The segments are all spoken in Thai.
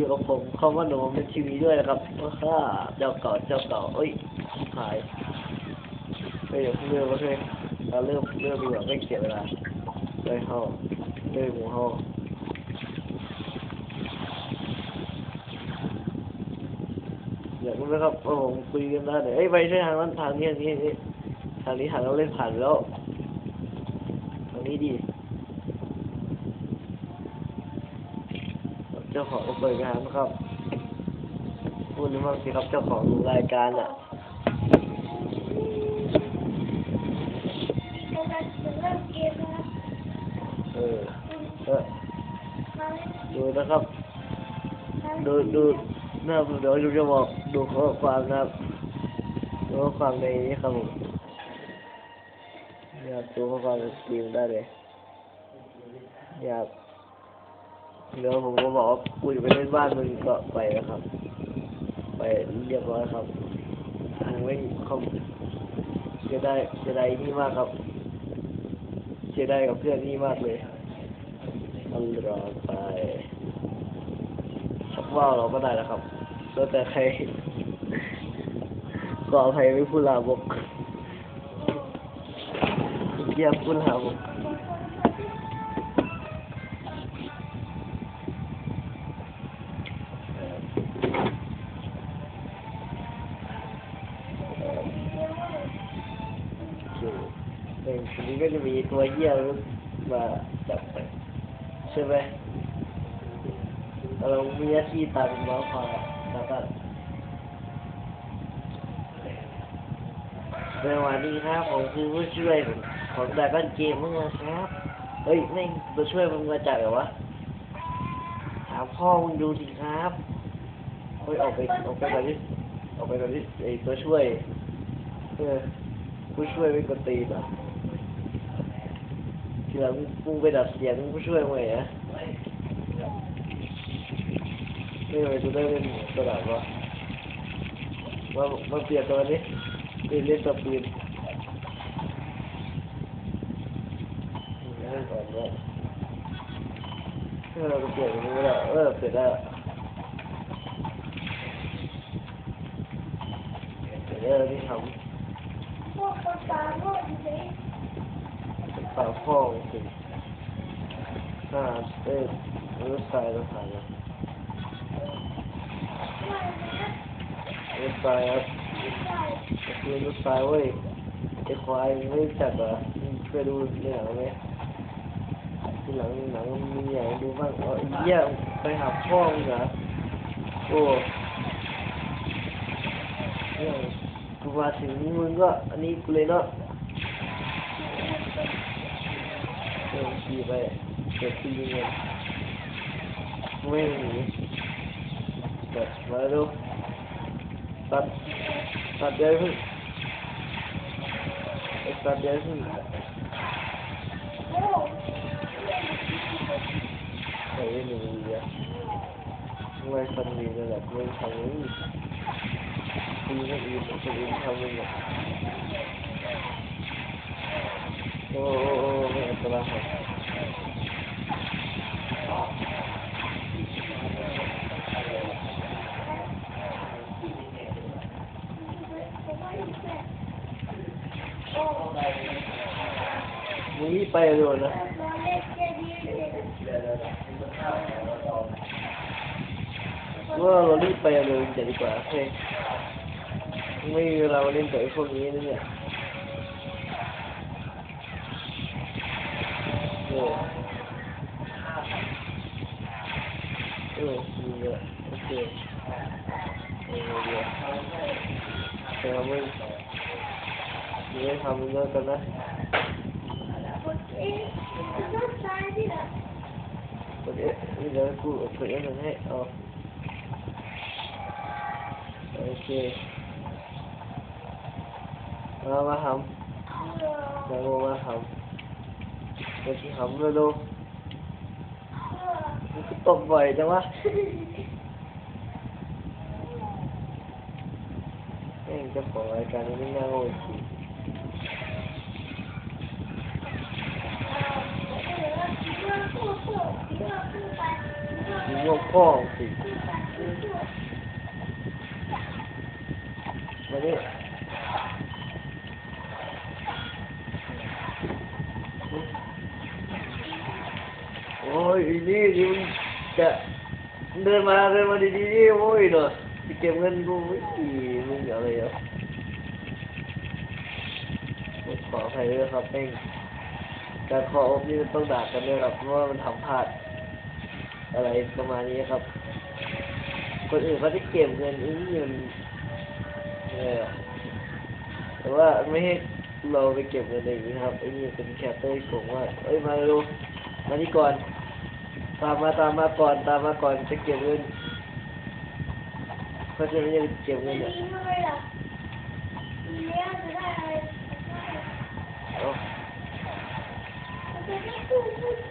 อยู่กับผมคำว่าหนูเป็นทีวีด้วยนะครับว่าค่าเจ้าเก่าเจ้าเก่าเอ้ยหายเฮ้ยเดี๋ยวเริ่มโอเคเราเริ่มเริ่มดีกว่าไม่เสียเวลาเลยเข้าเลยหมูเข้าอยากรู้ไหมครับว่าผมคุยกันได้เนี่ยเอ้ยไปใช่ทางนั้นทางนี้ทางนี้นี่ทางนี้ทางเราเล่นผ่านแล้วทางนี้ดี จ้าของก็เปิดงานนะครับ พูดนี่มั่งสิครับเจ้าของรายการอะกำลังจะเริ่มเกมนะครับเออเออมาเล่นดูนะครับมาดูดูนะครับเดี๋ยวจะบอกดูข้อความนะครับดูข้อความในนี้ครับผมอยากดูข้อความในสตรีมได้เลยอยาก เดี๋ยวผมก็บอกว่ากูจะไปเล่นบ้านมึงก็ไปนะครับ ไปเรียบร้อยครับมึงไม่เขาจะได้จะได้นี่มากครับจะได้กับเพื่อนนี่มากเลยตลอดไปชักว่าวเราก็ได้แล้วครับแล้วแต่ใครก็อภัยไม่พูดลามกเกียบพูดลามก ทีนี้ก็จะมีตัวเหี้ยมาจับไปใช่ไหมเรามีหน้าที่ตามน้องพอแล้วก็สวัสดีครับผมคือผู้ช่วยของดาก้อนเกมเมื่อครับเฮ้ยแม่งตัวช่วยมึงมาจากไหนวะถามพ่อมึงดูสิครับเฮ้ยออกไปออกไปก่อนดิออกไปก่อนดิไอตัวช่วยเออผู้ช่วยไม่กดตีนเหรอที หลังมึงไปดัดเสียงผู้ช่วยมึงไงอะไม่ไปกูได้เล่นกระดาษวะมามาเปลี่ ยนตัวนี้เล่นเล่นตัวปืนเล่นก่อนว่าเออเราเปลี่ยรงนี้ไม่ได้เออเปลี่ยเปลี่ยนได้แล้วที่ทำพวกภาษาโลกนี้ฝาพ่องสิหน้าเรถไฟรถไฟนะรถไฟครับคือรถไฟเว้ยไอ้ควายไม่จักเหรอเคยดูในหนังไหมที่หลังหนังมีอย่างดูบ้างเอาไอ้เหี้ยไปหาพ่อมึงเหรอโอ้เนี่ยกูมาถึงมึงก็อันนี้กูเลยเนาะ เดินขี่ไปเกิดตีเงินไม่หนีเกิดมาดูตัดตัดเดี๋ ยวพึ่งไอ้ตัดเดี๋ยวพึ่งโอ้ใส่ไม่หนีเดียวไม่ทำดีนั่นแหละไม่ทำนี้ตีไม่อื่น กันสิครัเลยดูตบบ่อยจังวะเองจะของรายการนี้ไม่น่าโง่จริงงกพ่อสิมาดิ โอ้ยนี่มึงจะเดินมาเดินมาดีๆโอ้ยเนาะจะเก็บเงินกูไม่ดีมึงอะไรอะขออภัยด้วยครับเองการขออบนี่มันต้องด่ากันด้วยครับเพราะว่ามันทำพลาด อะไรประมาณนี้ครับ คนอื่นเขาจะเก็บเงินอีนี่มันอะไรอะแต่ว่าไม่ให้เราไปเก็บเงินเองนี้ครับไอ้นี่เป็นแคปเตอร์ผมว่าเอ้ยมาดูมานี่ก่อน ตามมาตามมาก่อนตามมาก่อนจะเก็บเงินเขาจะไม่ได้เก็บเงินอะมากเลยอะดีอะจะได้อะไร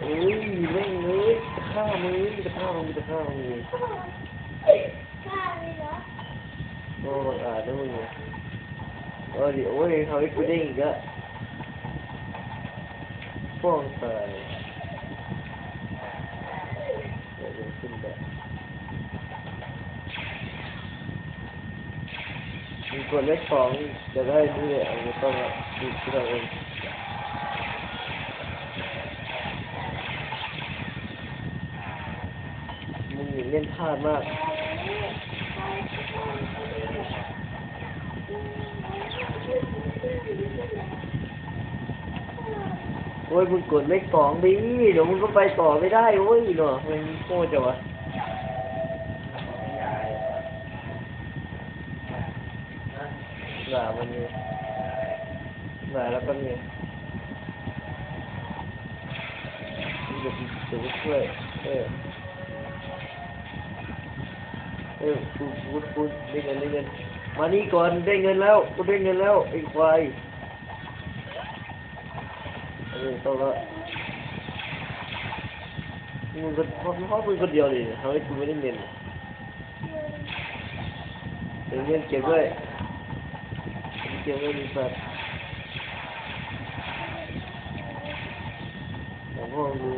เฮ้ยแม่งเลยจะฆ่ามึงจะฆ่ามึงจะฆ่ามึงพูดกล้าเลยเหรอโอ้บังอาจนะมึงโอ้ยโอ้ยทำให้กูเด้งอีกแล้วฟ้องตายเดี๋ยวจะขึ้นไป มีกดเลขสองจะได้นี่แหละไม่ต้องดูที่เราเองมึงนี่เล่นพลาดมากโอ้ยมึงกดเลขสองดิเดี๋ยวมึงก็ไปต่อไม่ได้โอ้ยเนาะมันโคตรจะวะ ด่ามันนี่ยด่าแล้วก็เนี่ยเดี๋ยวเดี๋ยวกูช่วย เออ เออกูกูกูได้เงินได้เงิน มานี่ก่อนได้เงินแล้วกูได้เงินแล้วไอ้ควายเออต้องละมึงก็เพราเพราะมึงคนเดียวเลยทำให้กูไม่ได้เงินเดี๋ยวเงินเก็บด้วย เก็บไว้ดีสัตว์ของพ่อดู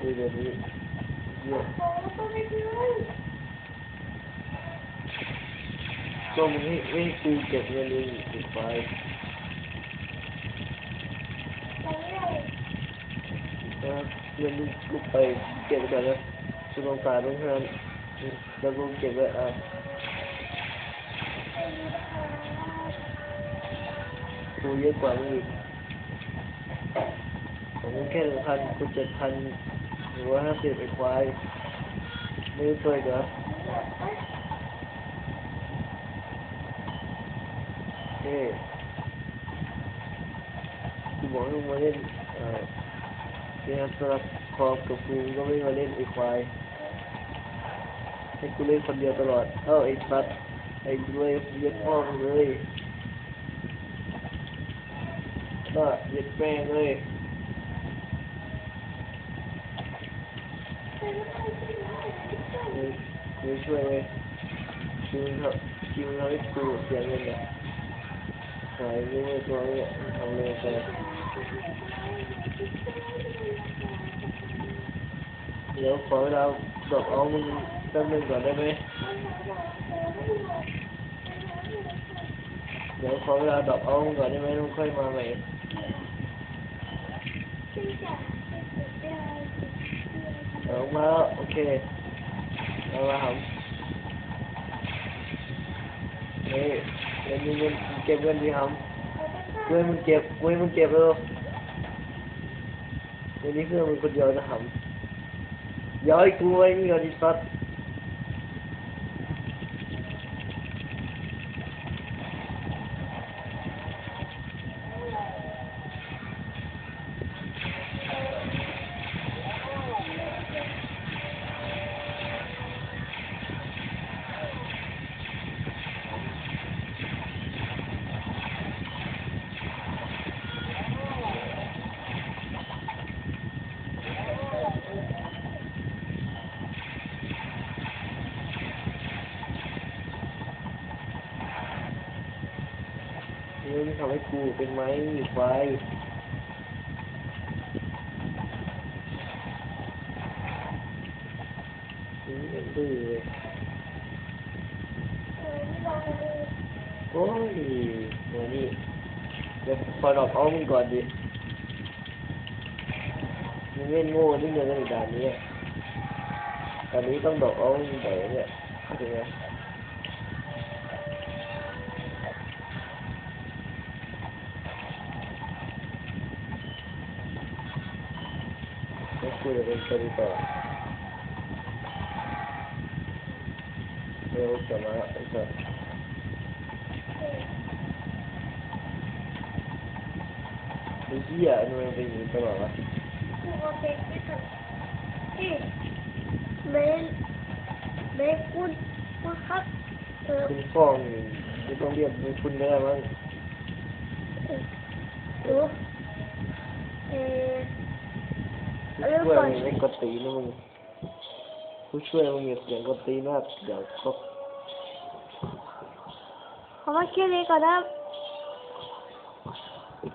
ดูเดี๋ยวนี้เยอะก็มึงให้ไม่ให้กูเก็บเงินเองอีกไปเงินกูไปเก็บก่อนนะสุสงสารเพื่อนๆแล้วกูเก็บไว้อะ กูเยอะกว่ามึงอีกของมึงแค่หนึ่งพันกูเจ็ดพันหรือว่าห้าสิบไอ้ควายไม่รู้ตัวอีกเหรอเฮ้กูบอกให้มึงมาเล่นเอ่อเกมสลับคอมกับกูก็ไม่มาเล่นไอ้ควายให้กูเล่นคนเดียวตลอด เอ้าไอ้สัตว์ไอ้ด้วยเรียกพ่อมึงเลย ก็เย็ดแม่งเลยมึงมึงช่วยเลยคิวเถอะคิวเราให้กูเสียเงินอะหายไม่ไม่ตัวเนี่ยทำเลยไปเดี๋ยวขอเวลาดอกเอามึงแป๊บนึงก่อนได้ไหม เดี๋ยวขอเวลาดอกเอาก่อนได้ไหมต้องค่อยมาใหม่ออกมาแล้วโอเคเอาละครับนี่เงินเงินเก็บเงินดีครับเงินมันเก็บเงินมันเก็บแล้วเงินนี้เพื่อนมันคนเดียวนะครับย้อยกูไว้นี่ก่อนดิสัตว์ ทำให้กูเป็นไหม้ไฟนี่ยังดื้อเลยโอ้ยเดี๋ยวนี้เดี๋ยวพอดอกเอามึงก่อนดิมึงเล่นโง่นิดเดียวในด่านนี้ตอนนี้ต้องดอกเอามึงไปเนี่ยเข้าใจไหมแล้ว คุยกับเป็นคนต่อเร็วกลับมาไอ้สัสไอ้เหี้ยทำไมมันเป็นอย่างนี้ตลอดวะกูเอาเด็กไปเถอะเฮ้ยเบนเบนคุณคุณครับคุณฟ้องไม่ต้องเรียกเป็นคุณได้มั้งดูเออ ผู้ ช่วยมึงกดตีนะมึงผู้ช่วยมึงเสียงกดตีมากเดี๋ยวเขาขอมาแค่นี้ก่อนนะ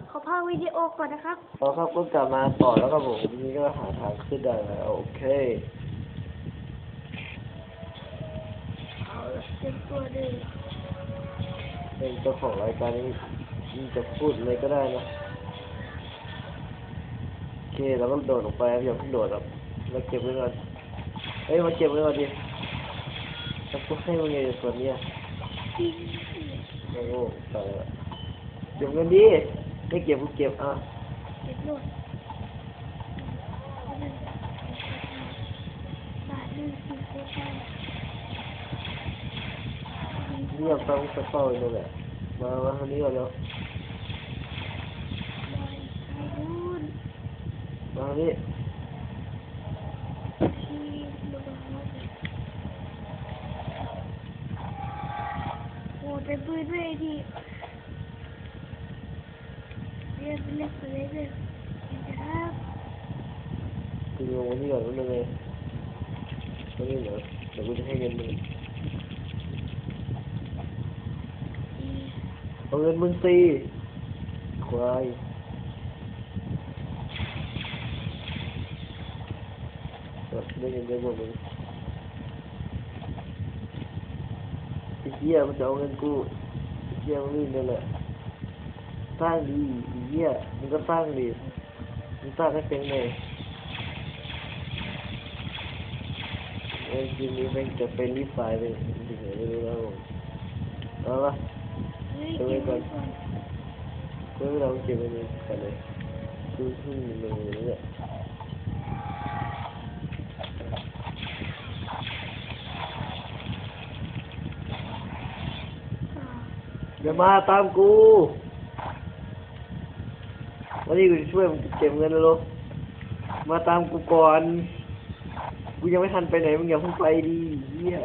ขอพักวิดีโอก่อนนะครับพอครับก็กลับมาต่อแล้วครับผมนี้ก็หาทางขึ้นได้แล้วโอเคเอาละเต็มตัวเลยเป็นเจ้าของรายการนี้มึงจะพูดเลยก็ได้นะ เคเราก็โดดลงไปอย่าเพิ่งโดดครับมาเก็บไว้ก่อนเอ้ยมาเก็บไว้ก่อนดิแล้วกูให้มึงไงส่วนเนี้ยที่โอ้โหตายละเก็บเงินดิไม่เก็บกูเก็บอะเก็บหน่อยบาทหนึ่งสี่สิบห้าเงียบต้องสะเฝ้าอยู่นั่นแหละมามาทางนี้ก่อนแล้ว บาทไอ้นู่น มาทางนี้ที่มันมาโอ้แต่ปืนด้วยดิเรียนไปเล่นไปเล่นเลยนะครับกูลงมาที่ก่อนนั่นเลยตรงนี้เหรอเดี๋ยวกูจะให้เงินมึงเอาเงินมึงสิควาย เอาได้เงินเยอะกว่ามึงไอ้เหี้ยมันจะเอาเงินกูไอ้เหี้ยมันนี่นั่นแหละสร้างดีไอ้เหี้ยมึงก็สร้างดิมึงสร้างให้เป็นไงเอ้ยทีนี้แม่งจะเป็นรีไฟล์เลยถึงไหนไม่รู้แล้วมาตามกูวันนี้กูจะช่วยมึงเก็บเงินแล้วมาตามกูก่อน กูยังไม่ทันไปไหนมึงอย่าเพิ่งไปดิเหี้ย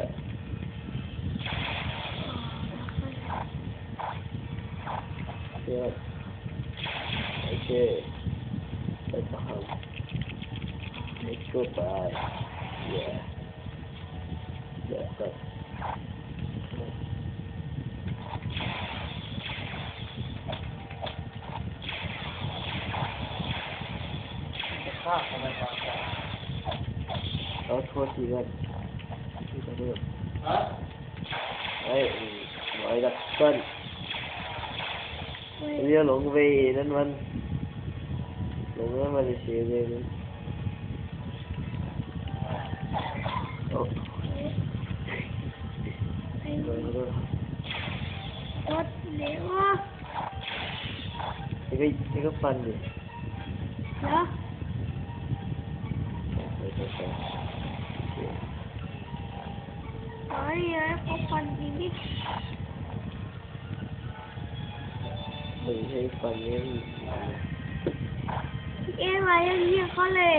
เดี๋ยโอเคไปตาม let's go by yeah yeah but เอาโทษทีกันที่จะเริ่มไอ้หน่อยดักต้นเรียกห ใช่ฟันนี้มันเอ๊ะมายังเยี่ยเขาเลย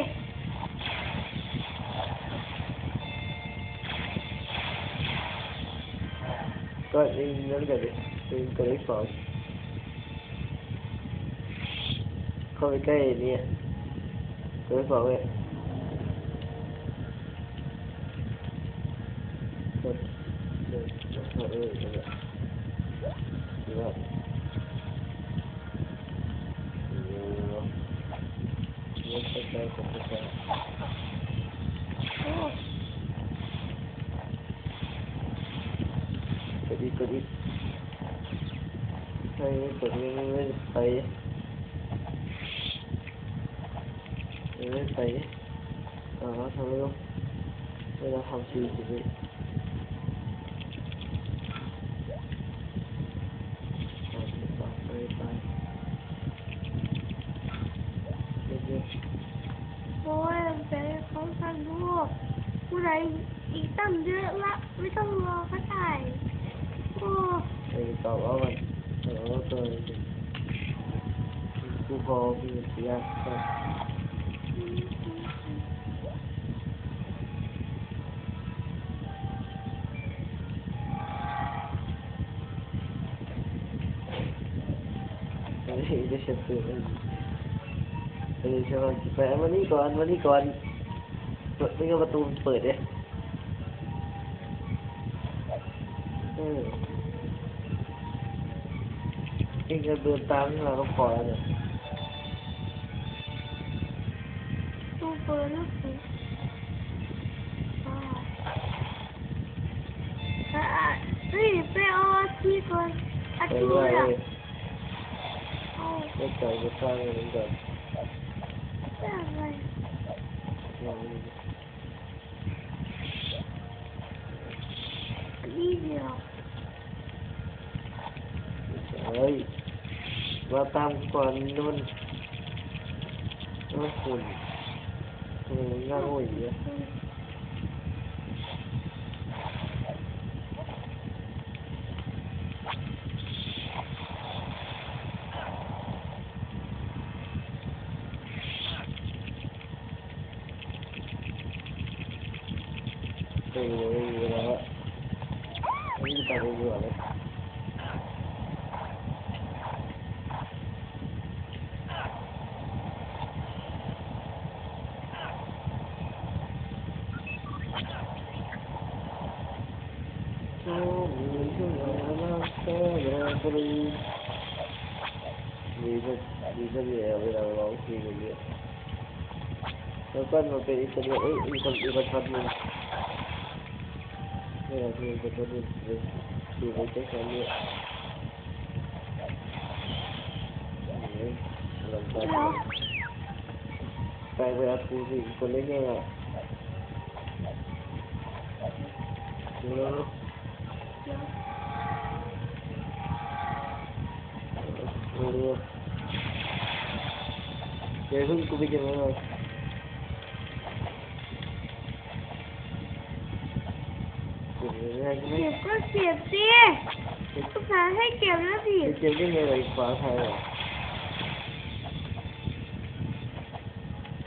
ก็เองนั่นกันดิเองก็ได้สองเข้าไปใกล้เนี่ยก็ได้สองเลยก็เดินเออเออเออเออ Yes, okay, okay. โอ้ Good, good, good. ใช่เปิดไม่ ไม่ไปไม่ไปอ่าทำไม่รู้เวลาทำชีวิตไปไปไปเยอะ กูพอมีเสียก็ไม่ได้เช็ดตัวเลยไปเลยใช่ไหมไปเอาวันนี้ก่อนวันนี้ก่อนเปิดไม่ก็ประตูเปิดเนี่ยเออเองจะเดินตามเราก็พอแล้วเนี่ยตู้เปิดแล้วสิอ่าอ่าเฮ้ยไปเอาที่ก่อยเลย เอาไม่ใจจะสร้างเงินก่อนไปอะไรนี่เดียวเฮ้ยมาตามก่อนนู่นนู่นคุณเออง่ายโอ้ยเยอะ ไปเลยแล้วนี่ไปเรื่อยเลยโอ้มีทุกอย่างมาแค่เรื่องปรีดีก็ดีก็ดีเวลาร้องเพลงอย่างเงี้ยแล้ว ก็มันเป็นอีกคนเดียวเอ้ยอีกคนอี เวลาที่จะต้องดูดูไปใช้คำนี้ลำบากไปเวลาทูสิคนเล่นยังไงเนื้อเนื้อเดี๋ยวเพิ่งกูไปกินอะไรกูไม่ได้ไม่เก็บก็เก็บสิลูกค้าให้เก็บแล้วสิจะเจ็บได้ไงเลยขวาไทยอะ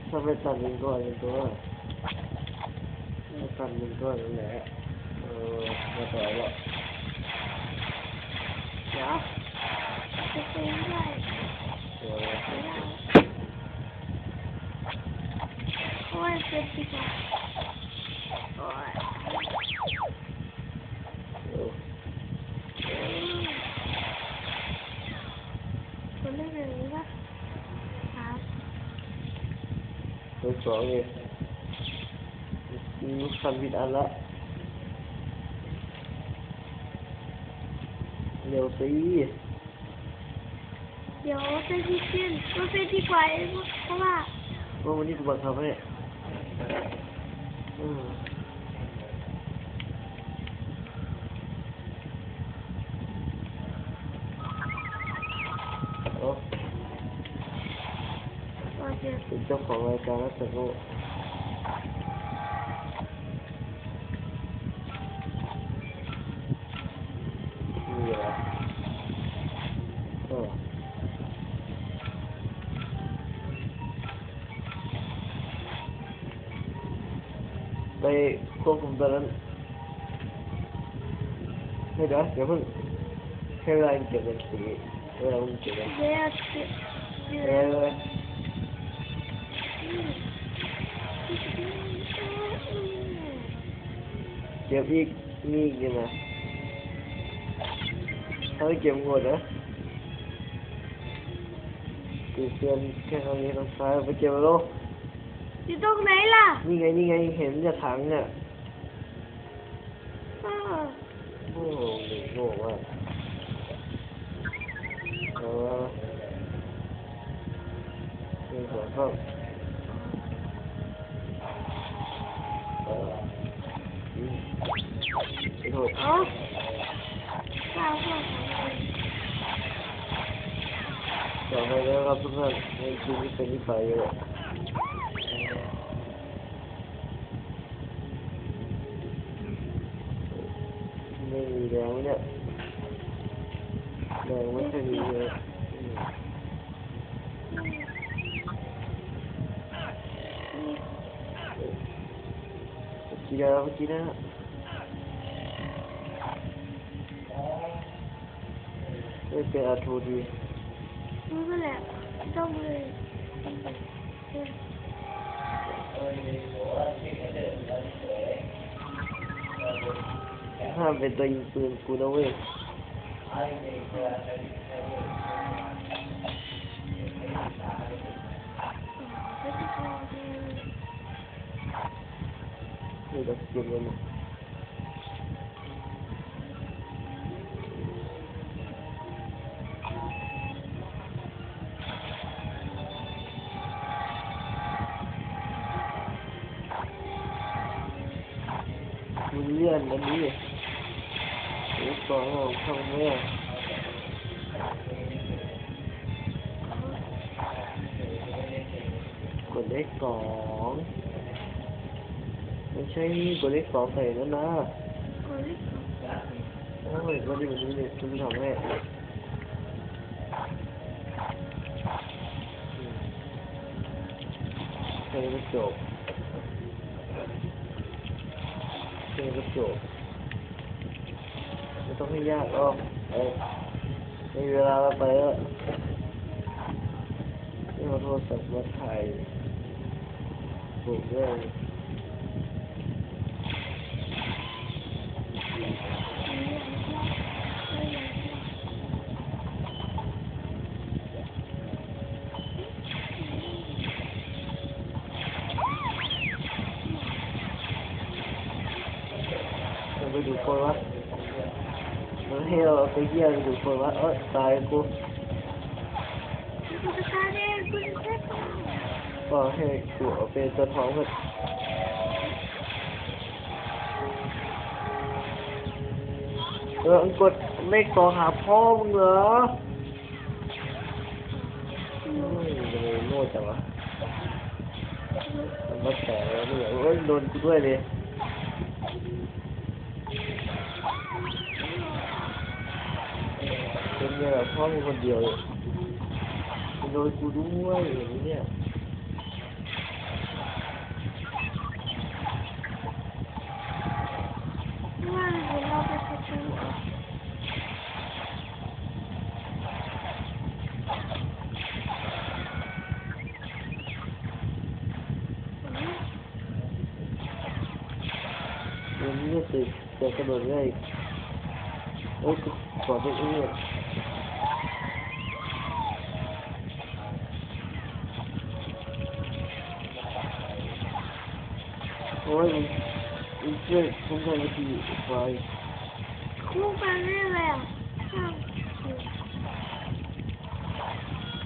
ถ้าไปตัดหนึ่งก้อนหนึ่งตัวไม่ตัดหนึ่งก้อนนั่นแหละเออมาต่อแล้วเดี๋ยวจะเป็นได้ตัวไม่ได้โอ้ยเจ็บดีกว่ ตัวสองเลยมีคันผิดอันละเร็วสิเดี๋ยวไปที่เช่นก็ไปดีกว่าเองเพราะว่าว่าวันนี้กูบังคับให้อืมโอ้ว่าจะเป็นเจ้าของ รายการแล้วแเกมยวพี่นี่กินนะเขาเก็บหมดนะตีเตือนแค่ทางนี้ทางซ้ายไปเก็บแล้วอยู่ตรงไหนล่ะ นี่ไงนี่ไงเห็นจะถังเนี่ยโอ้โหโง่มากเออเป็นหัวข้อ ท่านในชีวิตเป็นนิสัยเลยไม่มีแเออห้ามเป็นตัวยิงปืนกูนะเว้ยไม่ได้พอดีนี่เราเก็บมันมัน ไม่ใช่นี่กดเลขสองใส่แล้วนะคนที่สองโอ้ยวันนี้วันนี้เนี่ยคุณทำแม่แค่นี้ก็จบแค่นี้ก็จบไม่ต้องให้ยากหรอกเออมีเวลาแล้วไปแล้วนี่เอาโทรศัพท์มาถ่ายบุกเลย ไปดูคนวะมันให้เราไปเยี่ยมดูคนวะเออตายกูก็ให้กูเอาเป็นตัวท้องกันเอองกดเลขสอหาพ่อมึงเหรอโอ้ยทำไมโง่จังวะมันมาแฉแล้วเนี่ยโดนกูด้วยเลย เป็นไงล่ะพ่อมึงคนเดียวมันโดนกูด้วยอย่างนี้เนี่ยว่าเดี๋ยวเราไปประตูอะเดี๋ยวนี้จะติดจะกระโดดได้โอ้ยขอไปเอื้อ มึงช่วยผมทำวิธีไฟคู่กันเรื่องอะไรอะข้าว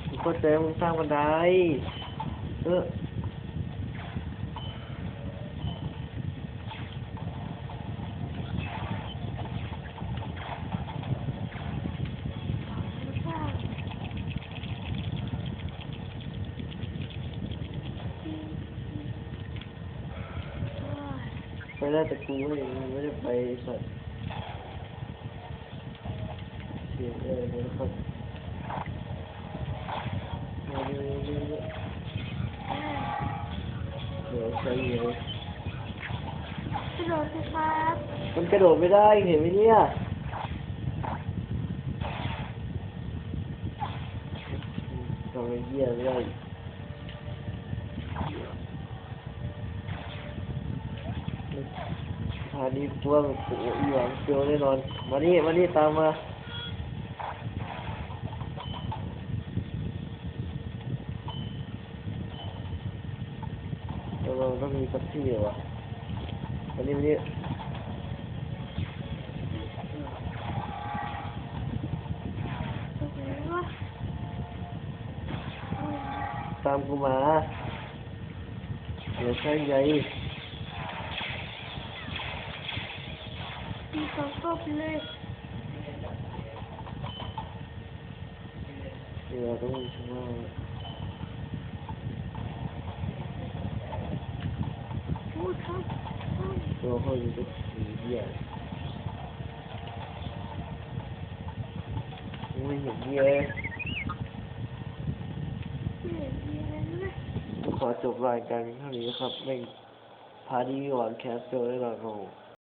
มึงก็ใจมึงสร้างบันไดเออ ข้าว ไปได้แต่กูไม่ไม่ได้ไปสัตว์เสียเลยนะครับมาเร็วๆๆเดี๋ยวใช้เยอะกระโดดสิครับมันกระโดดไม่ได้เห็นไหมเนี่ยทำไมเหี้ยไม่ได้านี้ตัวมันโอ้ยหวังเซียวแน่นอน มานี่มานี่ตามมาเราต้องมีสักที่เหรอวะมานี่มานี่ตามกูมาเดี๋ยวใช่ไงมี สองกบเลยเดี๋ยวต้องช่วยพูดครับตัวเขาอยู่ที่สีเหี้ยไม่เห็นเหี้ยเลยไม่เห็นมีอะไรเลยขอจบรายการเท่านี้ครับแม่งพาร์ตี้หวานแคสเซิลได้หน่อครับ